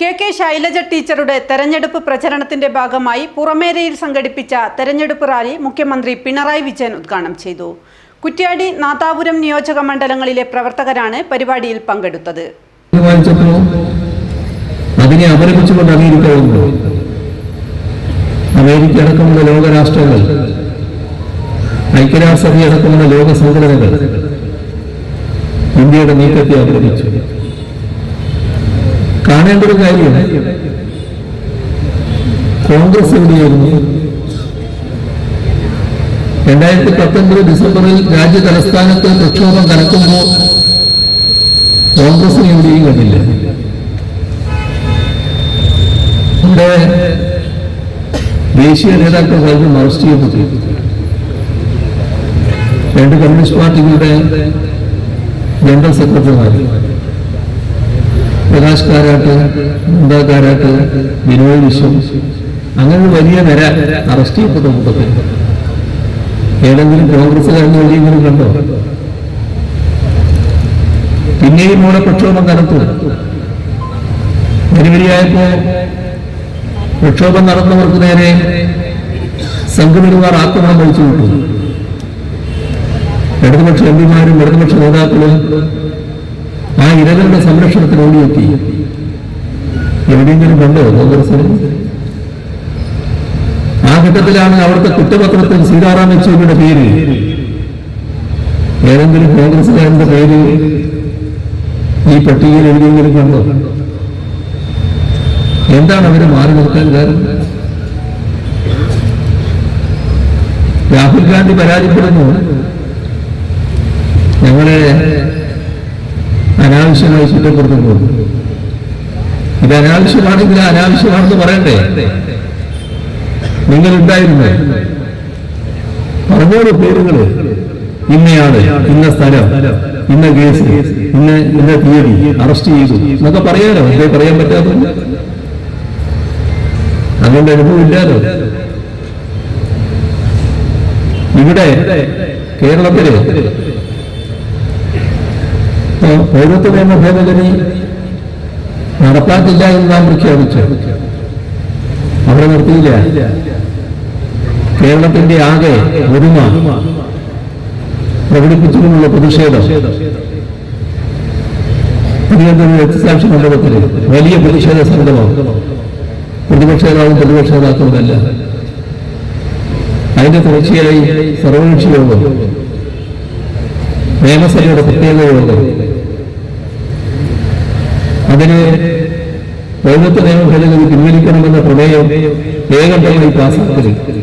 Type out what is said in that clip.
K K Shailaja ടീച്ചറുടെ തെരഞ്ഞെടുപ്പ് പ്രചരണത്തിന്റെ ഭാഗമായി പുറമേരയിൽ സംഘടിപ്പിച്ച തെരഞ്ഞെടുപ്പ് റാലി മുഖ്യമന്ത്രി പിണറായി വിജയൻ ഉദ്ഘാടനം ചെയ്തു. കുറ്റ്യാടി നാതാപുരം നിയോജക മണ്ഡലങ്ങളിലെ പ്രവർത്തകരാണ് പരിപാടിയിൽ പങ്കെടുത്തത്. അതിനെ അപലപിച്ചുകൊണ്ട് അമേരിക്ക അടക്കമുള്ള ലോകരാഷ്ട്രങ്ങൾ ഐക്യരാഷ്ട്രസഭ അടക്കമുള്ള ലോക സംഘടനകൾ ഇന്ത്യയുടെ നീക്കത്തെ അപലപിച്ചു കാണേണ്ട ഒരു കാര്യം. കോൺഗ്രസ് എവിടെയായിരുന്നു? രണ്ടായിരത്തി പത്തൊൻപത് ഡിസംബറിൽ രാജ്യ തലസ്ഥാനത്ത് പ്രക്ഷോഭം കനക്കുമ്പോൾ കോൺഗ്രസിന് എവിടെയും കണ്ടില്ല. നമ്മുടെ ദേശീയ നേതാക്കൾ പലരും അറസ്റ്റ് ചെയ്യപ്പെട്ടു രണ്ട് കമ്മ്യൂണിസ്റ്റ് പാർട്ടികളുടെ ജനറൽ സെക്രട്ടറിമാർ പ്രകാശ് കാരാട്ട് ബിനോയ് വിശ്വം അങ്ങനെ വലിയ നിര അറസ്റ്റ് ചെയ്യപ്പെട്ട കൂട്ടത്തിൽ ഏതെങ്കിലും കോൺഗ്രസ്സുകാരന് വലിയെങ്കിലും കണ്ടോ? പിന്നെയും ഇവിടെ പ്രക്ഷോഭം കനത്തു ജനുവരിയായപ്പോ പ്രക്ഷോഭം നടന്നവർക്ക് നേരെ സംഘപരിവാർ ആക്രമണം കഴിച്ചു വിട്ടു ഇടതുപക്ഷ എം പിമാരും ഇടതുപക്ഷ നേതാക്കളും ഇരകളുടെ സംരക്ഷണത്തിന് ഓടിയെത്തി എവിടെയെങ്കിലും കണ്ടോ കോൺഗ്രസിന് ആ ഘട്ടത്തിലാണ് അവിടുത്തെ കുറ്റപത്രത്തിൽ സീതാറാം യെച്ചൂരിയുടെ പേര്. ഏതെങ്കിലും കോൺഗ്രസുകാരന്റെ പേര് ഈ പട്ടികയിൽ എവിടെയെങ്കിലും കണ്ടോ? എന്താണ് അവരെ മാറി നിർത്താൻ കാരണം? രാഹുൽ ഗാന്ധി പരാതിപ്പെടുന്നു ഞങ്ങളെ അനാവശ്യമായി കുറ്റപ്പെടുത്തുന്നു ഇത് അനാവശ്യമാണെങ്കിൽ അനാവശ്യമാണെന്ന് പറയണ്ടേ? നിങ്ങൾ ഉണ്ടായിരുന്നേ. പറഞ്ഞോളൂ പേരുകൾ. ഇന്നയാൾ ഇന്ന സ്ഥലം ഇന്ന കേസ് ഇന്ന ഇന്ന തീയതി അറസ്റ്റ് ചെയ്തു എന്നൊക്കെ പറയാലോ? എന്തേ പറയാൻ പറ്റാത്ത അങ്ങനെ അനുഭവം ഇല്ലാലോ ഇവിടെ കേരളത്തിൽ പൗരത്വ നിയമ ഭേദഗതി നടപ്പാക്കില്ല എന്ന് നാം പ്രഖ്യാപിച്ചു. അവിടെ നിർത്തിയില്ല. കേരളത്തിന്റെ ആകെ ഒരുമ പ്രകടിപ്പിച്ചതിനുള്ള പ്രതിഷേധം. തിരുവനന്തപുരം രക്തസാക്ഷി മണ്ഡലത്തിൽ വലിയ പ്രതിഷേധ സംഗമം. പ്രതിപക്ഷ നേതാവും പ്രതിപക്ഷ നേതാക്കളുമല്ല. അതിന്റെ തുടർച്ചയായി സർവകക്ഷി യോഗം നിയമസഭയുടെ പ്രത്യേകതയുണ്ട് അതിന് പൗരത്വ നിയമ ഭേദഗതി പിൻവലിക്കണമെന്ന പ്രമേയം ഏകണ്ഠമായി പാസാക്കരുത്